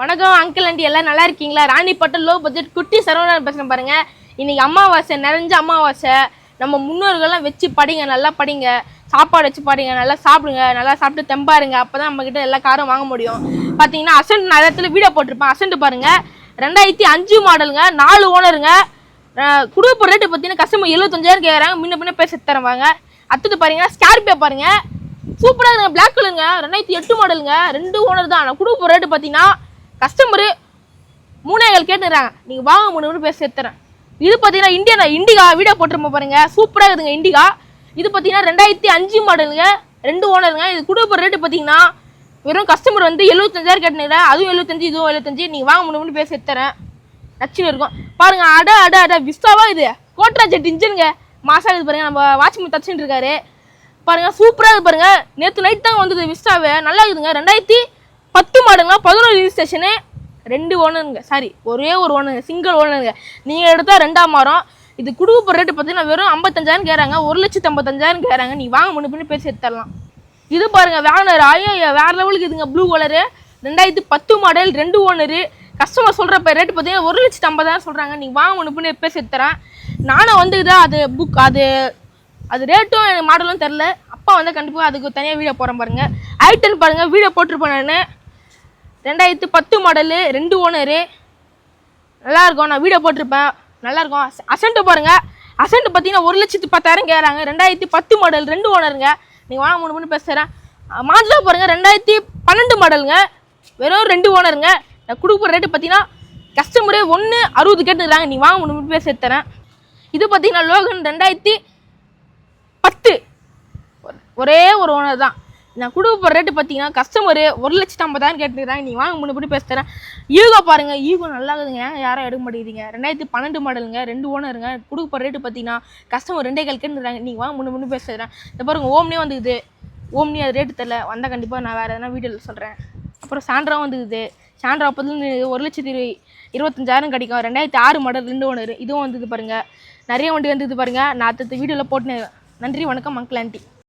வணக்கம் uncle aunty எல்லாம் நல்லா இருக்கீங்களா? ராணிப்பட்டம் லோ பட்ஜெட் குட்டி சரவணன் பேசுகிறேன் பாருங்க. இன்னைக்கு அமாவாசை நிறைஞ்ச அமாவாசை. நம்ம முன்னோர்கள்லாம் வச்சு படிங்க நல்லா படிங்க. சாப்பாடு வச்சு படிங்க நல்லா சாப்பிடுங்க நல்லா சாப்பிட்டு தெம்பாருங்க. அப்போ தான் நம்மக்கிட்ட எல்லா காரும் வாங்க முடியும். பார்த்தீங்கன்னா அசண்ட் நிறைய இடத்துல வீடியோ போட்டிருப்பேன். அசண்ட் பாருங்க. ரெண்டாயிரத்தி அஞ்சு மாடலுங்க நாலு ஓனருங்க. குடும்ப ரேட்டு பார்த்தீங்கன்னா கஸ்டமர் எழுபத்தஞ்சாயிரம் கேட்குறாங்க முன்ன பின்ன பேச தரவாங்க. அடுத்தது பாருங்க ஸ்கார்பியோ பாருங்க. சூப்பராக இருக்குங்க பிளாக் கலருங்க ரெண்டாயிரத்தி எட்டு மாடலுங்க ரெண்டு ஓனர் தான். ஆனால் குடும்ப ரேட்டு பார்த்தீங்கன்னா கஸ்டமரு மூணாயிரம் கேட்டுறாங்க நீங்கள் வாங்க மூணு பேர் சேர்த்துறேன் இது பார்த்தீங்கன்னா இந்தியா இண்டிகா வீடியோ போட்டிருப்போம் பாருங்க. சூப்பராக இருக்குதுங்க இண்டிகா. இது பார்த்தீங்கன்னா ரெண்டாயிரத்தி அஞ்சு மாடலுங்க ரெண்டு ஓனருங்க இது கொடுக்குற ரேட்டு பார்த்தீங்கன்னா வெறும் கஸ்டமர் வந்து எழுபத்தஞ்சாயிரம் கேட்டுனீங்க. அதுவும் எழுபத்தஞ்சு இதுவும் எழுபத்தஞ்சு நீங்கள் வாங்க மூணு மூணு பேர் சேர்த்துறேன் நச்சுன்னு இருக்கும். பாருங்க அட அட அட விஸ்தாவா இது? கோட்ரா ஜெட் இன்ஜினுங்க. மாசாக இது பாருங்க நம்ம வாட்ச்மேன் தச்சுன்னு இருக்காரு. பாருங்க சூப்பராக இருக்குது பாருங்க. நேற்று நைட் தான் வந்தது விஸ்டாவே நல்லா இருக்குதுங்க. ரெண்டாயிரத்தி பதினோரு ரெண்டு ஓனருங்க சாரி ஒரே ஒரு ஓனருங்க சிங்கிள் ஓனருங்க நீங்கள் எடுத்தால் ரெண்டாம் மாதம் இது குடும்ப ரேட்டு பார்த்தீங்கன்னா வெறும் ஐம்பத்தஞ்சாயிரம் கேட்குறாங்க ஒரு லட்சத்து ஐம்பத்தஞ்சாயிரம் கேட்குறாங்க நீ வாங்க முன்னு பின்னு பேசி எடுத்துடலாம். இது பாருங்க வேனர் ஆயும் வேற லெவலுக்கு இதுங்க ப்ளூ கலரு ரெண்டாயிரத்தி பத்து மாடல் ரெண்டு ஓனரு. கஸ்டமர் சொல்கிற ரேட்டு பார்த்தீங்கன்னா ஒரு லட்சத்து ஐம்பதாயிரம் சொல்கிறாங்க நீங்கள் வாங்க முன்னு பண்ணி பேசி எடுத்துறேன் நானும் வந்துக்குதா அது புக் அது அது ரேட்டும் எனக்கு மாடலும் தெரில அப்பா வந்து கண்டிப்பாக அதுக்கு தனியாக வீடியோ போகிறேன் பாருங்கள் ஐட்டன் பாருங்கள் வீடியோ போட்டிருப்பேன் நான். ரெண்டாயிரத்து பத்து மாடலு ரெண்டு ஓனரு நல்லா இருக்கும் நான் வீடியோ போட்டிருப்பேன். நல்லா இருக்கும் அசன்ட்டு பாருங்க. அசன்ட் பார்த்தீங்கன்னா ஒரு லட்சத்து பத்தாயிரம் கேட்குறாங்க. ரெண்டாயிரத்தி பத்து மாடல் ரெண்டு ஓனருங்க நீங்கள் வாங்க மூணு மூணு பேசுகிறேன் மாடலாக பாருங்க. ரெண்டாயிரத்தி பன்னெண்டு மாடலுங்க வெறும் ரெண்டு ஓனருங்க நான் கொடுக்குற ரேட்டு பார்த்தீங்கன்னா கஸ்டமரே ஒன்று அறுபது கேட்டுக்கிறாங்க. நீ வாங்க மூணு மூணு பேர் சேர்த்துறேன் இது பார்த்தீங்கன்னா லோகன் ரெண்டாயிரத்தி பத்து. ஒரே ஒரு ஓனர் தான். நான் கொடுக்க போகிற ரேட்டு பார்த்தீங்கன்னா கஸ்டமரு ஒரு லட்சத்து ஐம்பதாயிரம் கேட்டுக்கிறாங்க நீ வாங்க முன்னு போட்டு பேச தரேன். ஈகோ பாருங்கள் ஈகோ நல்லா இருக்குதுங்க. யாரும் எடுக்க மாட்டேங்கிறீங்க. ரெண்டாயிரத்தி பன்னெண்டு மாடலுங்க ரெண்டு ஓனருங்க கொடுக்க போகிற ரேட்டு பார்த்தீங்கன்னா கஸ்டமர் ரெண்டே கால் கேட்டுக்கிறாங்க நீ வாங்க முன்னு முன்னு பேச தரேன். இந்த பாருங்க ஓம்னே வந்துக்குது. ஓம்னி அது ரேட்டு தெரில வந்தால் கண்டிப்பாக நான் வேறு எதனா வீடியோவில் சொல்கிறேன் அப்புறம் சாண்ட்ராவும் வந்துக்குது. சாண்ட்ரா அப்போதுலேருந்து ஒரு லட்சத்தி இரு- இருபத்தஞ்சாயிரம் கிடைக்கும். ரெண்டாயிரத்தி ஆறு மாடல் ரெண்டு ஓனர் இதுவும் வந்தது பாருங்கள் நிறைய வண்டி வந்தது பாருங்கள் நான் அடுத்த வீடியோவில் போட்டுனேன் நன்றி வணக்கம் அங்கிள் ஆண்டி